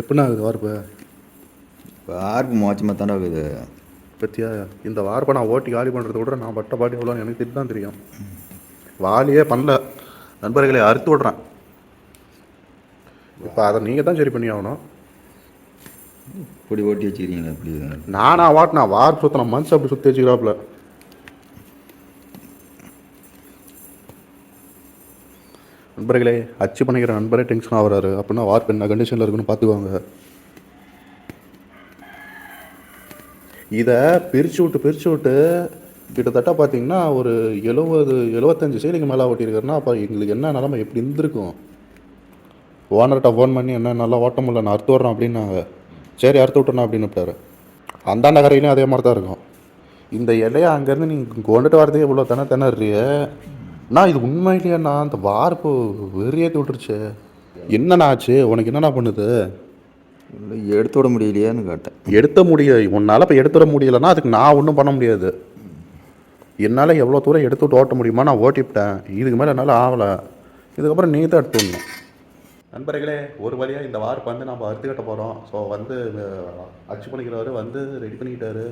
எப்படின்னா ஆகுது வார்ப்பு? வார்ப்பு மோச்சமாக தானே இருக்குது. பத்தியா? இந்த வார்ப்பை நான் ஓட்டி காலி பண்ணுறத விட நான் பட்ட பாட்டி எவ்வளோ எனக்கு தான் தெரியும்? வாலியே பண்ணல. நண்பர்களை அறுத்து விட்றேன். இப்போ அதை நீங்கள் தான் சரி பண்ணி ஆகணும். இப்படி ஓட்டி வச்சுக்கிறீங்களா இப்படி. நானா வாட்டினா வார் சுற்றின மனுஷன் அப்படி சுற்றி வச்சுக்கிறாப்புல. நண்பர்களே அச்சு பண்ணிக்கிற நண்பரே டென்ஷன் ஆகிறாரு. அப்படின்னா வார்ப்பு என்ன? கண்டிஷனில் இருக்குன்னு பார்த்துக்குவாங்க இதை பிரித்து விட்டு பிரித்து விட்டு கிட்டத்தட்ட பார்த்தீங்கன்னா ஒரு எழுபது எழுபத்தஞ்சு சைடுக்கு மேலே ஓட்டியிருக்காருன்னா அப்போ எங்களுக்கு என்ன நிலமை? எப்படி இருந்திருக்கும்? ஓனர்கிட்ட ஃபோன் பண்ணி என்ன நல்லா ஓட்ட முடியல நான் அறுத்து வர்றேன் அப்படின்னாங்க. சரி அறுத்து விட்டுறேன் அப்படின்னு விட்டார். அந்த நகரையிலையும் அதே மாதிரி தான் இருக்கும். இந்த இலையை அங்கேருந்து நீங்கள் கொண்டுட்டு வரதே இவ்வளோ தானே திணறிய நான் இது உண்மையிலேயேண்ணா அந்த வார்ப்பு வெறியேற்றி விட்டுருச்சு. என்னண்ணா ஆச்சு உனக்கு என்னண்ணா பண்ணுது? இல்லை எடுத்து விட முடியலையான்னு கேட்டேன். எடுத்த முடிய உன்னால் இப்போ எடுத்துட முடியலன்னா அதுக்கு நான் ஒன்றும் பண்ண முடியாது. என்னால் எவ்வளோ தூரம் எடுத்து விட்டு ஓட்ட முடியுமா நான் ஓட்டிவிட்டேன். இதுக்கு மேலே என்னால் ஆகலை இதுக்கப்புறம் நீ தான் எடுத்து விடணும். நண்பர்களே ஒரு வழியாக இந்த வார்ப்பு வந்து நம்ம அறுத்து கட்ட போகிறோம் ஸோ வந்து அச்சு பண்ணிக்கிறவர் வந்து ரெடி பண்ணிக்கிட்டாரு.